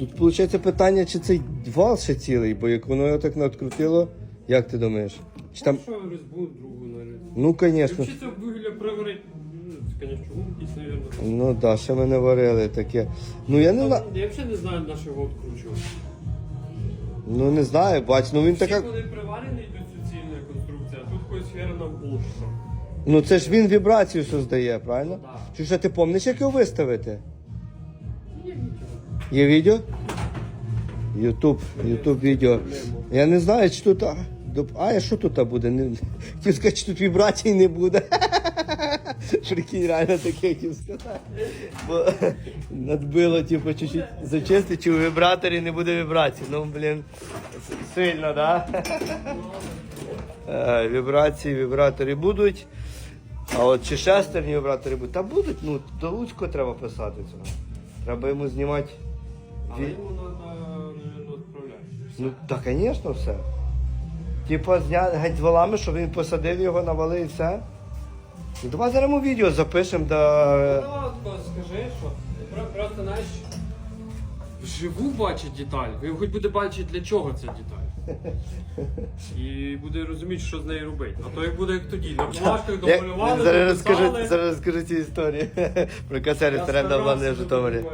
Тут виходить питання, чи цей вал ще цілий, бо як воно його так надкрутило, як ти думаєш? Чи там. Що різьбу другу нарізати? Ну, звісно. Вчиться вугілля приварити. Ну, це, звісно, якийсь, навірно. Ну так, да, ще ми не варили таке. Ну я не знаю. Я взагалі не знаю, на що його відкручувати. Ну не знаю, бач, ну він така. вони приварені до суцільна конструкція, а тут якоюсь херена болшка. Ну це ж він вібрацію создає, правильно? Да. Чи що ти пам'ятаєш, як його виставити? Є відео? Ютуб, Ютуб відео. Я не знаю, чи тут. А, що тут буде? Не, хотів сказати, тут вібрацій не буде. Прикинь, реально таке хотів сказати. Бо надбило, типу, чуть-чуть зачистити, чи у вібраторі не буде вібрацій. Ну, блін, сильно, да? Е, Вібрації, вібратори будуть. А от чи шестерні вібратори будуть? Та будуть, ну, до Луцько треба писати цього. Треба йому знімати. Але ві- йому треба, відправляти. Ну, так, звісно, все. Типа, зня... геть з валами, щоб він посадив його, навалив і все. Ну, давай зараз ми відео запишемо, да... Ну, тако скажи, що про- просто знаєш, вживу бачить деталь, він хоч буде бачити, для чого ця деталь. І буде розуміти, що з нею робити. А то як буде як тоді, на Як- домалювали, Зараз дописали. зараз розкажу цю історію про касері Я на старався, в Житомирі.